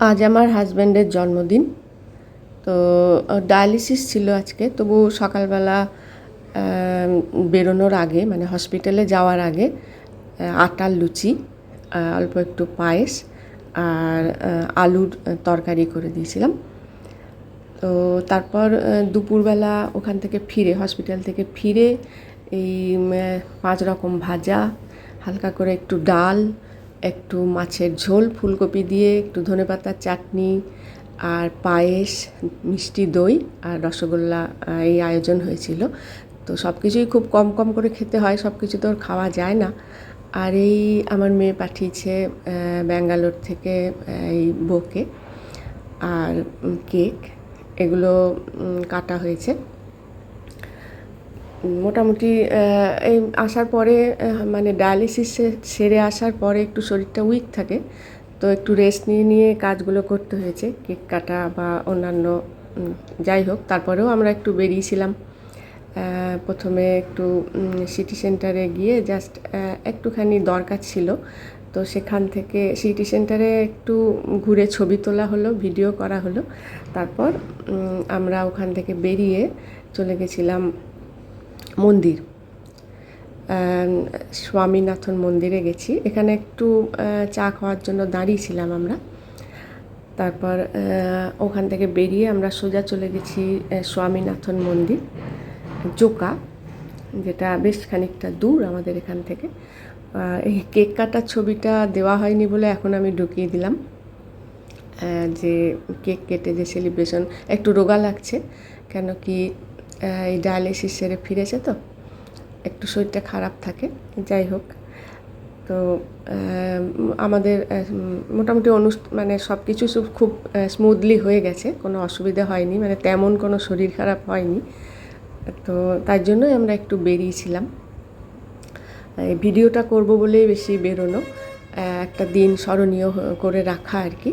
আজ আমার হাজব্যান্ডের জন্মদিন। তো ডায়ালিসিস ছিল আজকে। তবু সকালবেলা বেরোনোর আগে মানে হসপিটালে যাওয়ার আগে আটার লুচি অল্প একটু পায়েস আর আলুর তরকারি করে দিয়েছিলাম। তো, তারপর দুপুরবেলা ওখান থেকে ফিরে, হসপিটাল থেকে ফিরে, এই পাঁচ রকম ভাজা, হালকা করে একটু ডাল একটু মাছের ঝোল, ফুলকপি দিয়ে একটু ধনে ধনেপাতার চাটনি আর পায়েস, মিষ্টি দই আর রসগোল্লা এই আয়োজন হয়েছিল। তো সব কিছুই খুব কম কম করে খেতে হয় সব কিছু তো খাওয়া যায় না। আর এই আমার মেয়ে পাঠিয়েছে ব্যাঙ্গালোর থেকে এই বোকে আর কেক। এগুলো কাটা হয়েছে। মোটামুটি এই আসার পরে মানে ডায়ালিসিস সেরে আসার পরে একটু শরীরটা উইক থাকে। তো একটু রেস্ট নিয়ে নিয়ে কাজগুলো করতে হয়েছে, কেক কাটা বা অন্যান্য যাই হোক। তারপরেও আমরা একটু বেরিয়েছিলাম প্রথমে একটু সিটি সেন্টারে গিয়ে জাস্ট একটুখানি দরকার ছিল। তো সেখান থেকে সিটি সেন্টারে একটু ঘুরে ছবি তোলা হলো ভিডিও করা হলো। তারপর আমরা ওখান থেকে বেরিয়ে চলে গেছিলাম মন্দির। স্বামীনাথন মন্দিরে গেছি। এখানে একটু চা খাওয়ার জন্য দাঁড়িয়েছিলাম আমরা। তারপর ওখান থেকে বেরিয়ে আমরা সোজা চলে গেছি স্বামীনাথন মন্দির, জোকা, যেটা বেশ খানিকটা দূর আমাদের এখান থেকে। এই কেক কাটার ছবিটা দেওয়া হয়নি বলে এখন আমি ঢুকিয়ে দিলাম। যে কেক কেটে যে সেলিব্রেশন একটু রোগা লাগছে, কেন কি এই ডায়ালিসিস সেরে ফিরেছে তো। একটু শরীরটা খারাপ থাকে, যাই হোক। তো আমাদের মোটামুটি অনুষ্ঠা মানে সব কিছু খুব স্মুথলি হয়ে গেছে, কোনো অসুবিধা হয়নি মানে তেমন কোনো শরীর খারাপ হয়নি। তো তার জন্যই আমরা একটু বেরিয়েছিলাম। এই ভিডিওটা করব বলেই বেশি বেরোনো একটা দিন স্মরণীয় করে রাখা আর কি।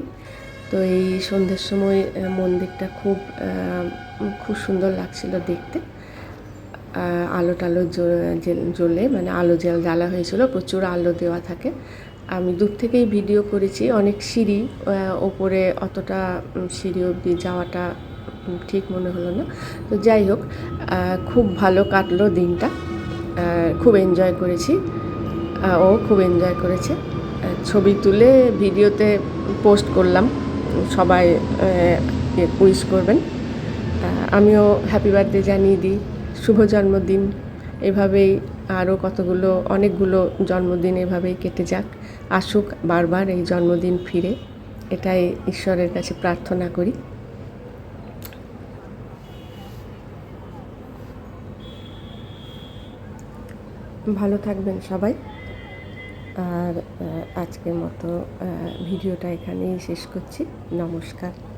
তো এই সন্ধ্যের সময় মন্দিরটা খুব খুব সুন্দর লাগছিল দেখতে। আলো টালো জ্বলে মানে আলো জেল জ্বালা হয়েছিল, প্রচুর আলো দেওয়া থাকে। আমি দূর থেকেই ভিডিও করেছি, অনেক সিঁড়ি ওপরে অতটা সিঁড়ি অবধি যাওয়াটা ঠিক মনে হলো না। তো যাই হোক খুব ভালো কাটলো দিনটা। খুব এনজয় করেছি। ও খুব এনজয় করেছে। ছবি তুলে ভিডিওতে পোস্ট করলাম। সবাই উইশ করবেন। আমিও হ্যাপি বার্থডে জানিয়ে দিই। শুভ জন্মদিন। এভাবেই আরও কতগুলো, অনেকগুলো জন্মদিন এভাবেই কেটে যাক। আসুক বারবার এই জন্মদিন ফিরে। এটাই ঈশ্বরের কাছে প্রার্থনা করি। ভালো থাকবেন সবাই। আর আজকের মতো ভিডিওটা এখানেই শেষ করছি। নমস্কার।